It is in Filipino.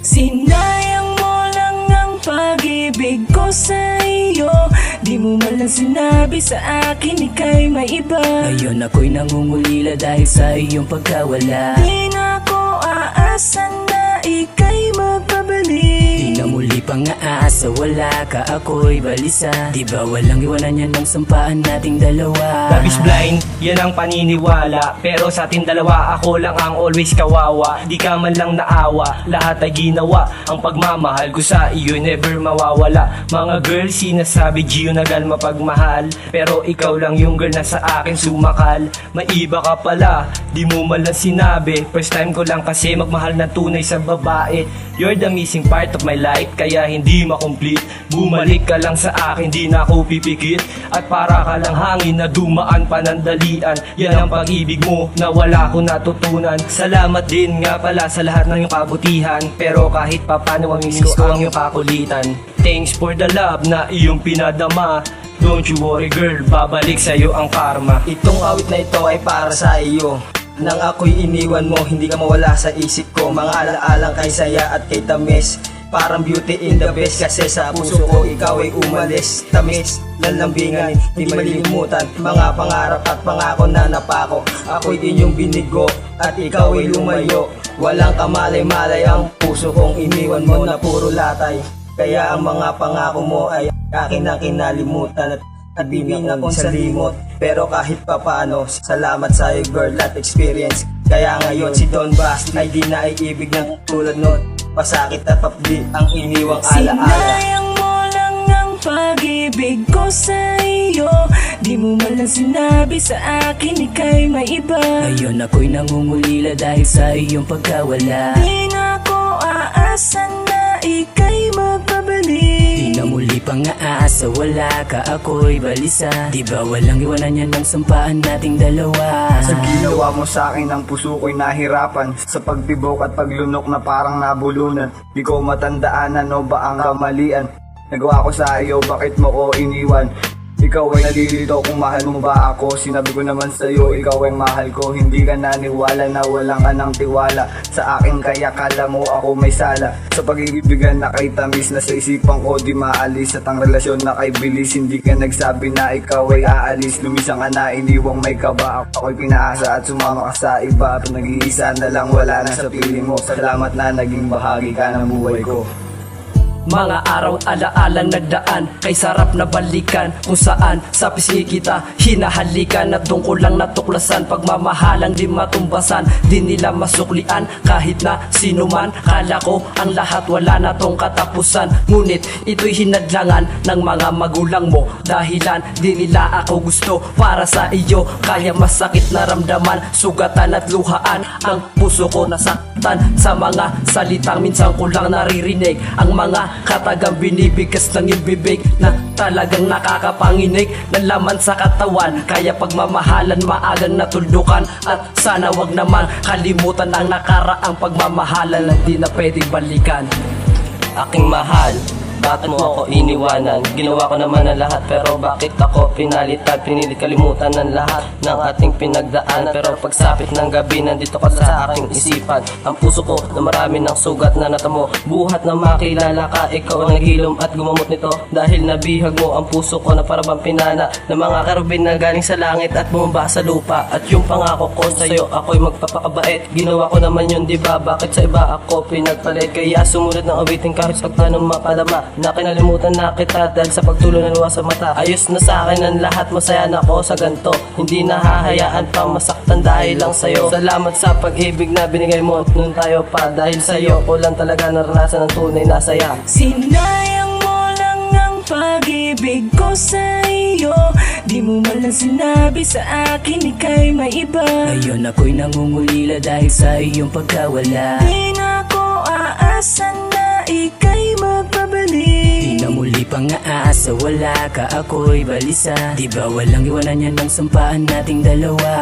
Sinayang mo lang ang pag-ibig ko sa iyo. Di mo man lang sinabi sa akin ika'y may iba Ngayon ako'y nangungulila dahil sa iyong pagkawala. Di na ako aasa na ika'y magpabalik muli pang aasa, wala ka ako'y balisa. Di ba walang iwanan yan ng sampaan nating dalawa? Love is blind, yan ang paniniwala. Pero sa ating dalawa, ako lang ang always kawawa. Di ka man lang naawa, lahat ay ginawa. Ang pagmamahal ko sa iyo never mawawala. Mga girl, sinasabi Gio nagal mapagmahal. Pero ikaw lang yung girl na sa akin sumakal. May iba ka pala, di mo man lang sinabi. First time ko lang kasi magmahal na tunay sa babae. You're the missing part of my life, kaya hindi makomplete. Bumalik ka lang sa akin, di na ako pipikit At para ka lang hangin na dumaan panandalian. Yan ang pag-ibig mo na wala ko natutunan. Salamat din nga pala sa lahat ng iyong kabutihan. Pero kahit papano ang miss ko ang iyong kakulitan. Thanks for the love na iyong pinadama. Don't you worry girl, babalik sa'yo ang karma. Itong awit na ito ay para sa iyo Nang ako'y iniwan mo, hindi ka mawala sa isip ko. Mga alaalang kay saya at kay tamis. Parang beauty in the best Kasi sa puso ko ikaw ay umalis. Tamis, lalambingan, hindi malilimutan. Mga pangarap at pangako na napako. Ako'y inyong binigo at ikaw ay lumayo. Walang kamalay-malay ang puso kong iniwan mo na puro latay. Kaya ang mga pangako mo ay akin na kinalimutan at at di na akong salimot Pero kahit papaano Salamat sa iyo girl at experience. Kaya ngayon si Don Basti Ay di na ibig ng tulad nun. Pasakit at papdi ang iniwang alaala. Sinayang mo lang ang pag-ibig ko sa iyo. Di mo man lang sinabi sa akin ika'y may iba Ngayon ako'y nangungulila dahil sa iyong pagkawala. Di na ako aasa na ika'y muli aasa, wala ka ako'y balisa. Di ba walang iwanan yan ng sampaan nating dalawa? Sa ginawa mo sa akin ang puso ko'y nahirapan. Sa pagtibok at paglunok na parang nabulunan. Di ko matandaan ano ba ang kamalian. Nagawa ko sa iyo, bakit mo ko iniwan? Ikaw ay nalilito kung mahal mo ba ako. Sinabi ko naman sa iyo, ikaw ay mahal ko. Hindi ka naniwala na walang anang tiwala Sa akin kaya kala mo ako may sala. Sa pag-ibigan na kay tamis na sa isipan ko di maalis. At ang relasyon na kay bilis Hindi ka nagsabi na ikaw ay aalis. Lumisang ka na iniwang may kaba. Ako'y pinaasa at sumama ka sa iba. Nag-iisa na lang wala na sa piling mo. Salamat na naging bahagi ka ng buhay ko Mga araw alaalang nagdaan. Kay sarap na balikan Kung saan. Sa pisngi kita Hinahalikan at ko lang natuklasan. Pagmamahalang di matumbasan Di nila masuklian. Kahit na sino man Kala ko ang lahat wala na tong katapusan. Ngunit ito'y hinadlangan Ng mga magulang mo. Dahilan di nila ako gusto Para sa iyo. Kaya masakit na ramdaman Sugatan at luhaan Ang puso ko nasaktan. Sa mga salitang minsan ko lang naririnig Ang mga katagang binibigkas ng ibibig Na talagang nakakapanginig Ng laman sa katawan Kaya pagmamahalan maagang natuldukan. At sana wag naman kalimutan ang nakaraang pagmamahalan Na di na pwedeng balikan. Aking mahal bakit mo ako iniwanan? Ginawa ko naman ang lahat Pero bakit ako pinalitan? Pinilit kalimutan ng lahat Ng ating pinagdaanan. Pero pagsapit ng gabi Nandito ka sa aking isipan. Ang puso ko na marami ng sugat na natamo. Buhat na makilala ka Ikaw ang naghilom at gumamot nito. Dahil nabihag mo ang puso ko Na parabang pinana Ng mga karubin na galing sa langit At bumaba sa lupa. At yung pangako ko sa'yo Ako'y magpapakabait. Ginawa ko naman yun diba Bakit sa iba ako pinagpalit? Kaya sumunod ng awiting kahit pagtanong mapadama na kinalimutan na kita dahil sa pagtulo ng luha sa mata. Ayos na sa akin ang lahat, masaya na ako sa ganto. Hindi nahahayaan pang masaktan dahil lang sa'yo. Salamat sa pag-ibig na binigay mo Noon tayo pa dahil sa'yo. Ko lang talaga naranasan ang tunay na saya. Sinayang mo lang ang pag-ibig ko sa iyo Di mo man lang sinabi sa akin ika'y may iba. Ngayon ako'y nangungulila dahil sa iyong pagkawala. Di na ako aasa na ika'y magpabalik Di na muli pang aasa, wala ka ako'y balisa. Di ba walang iwanan yan ng sampaan nating dalawa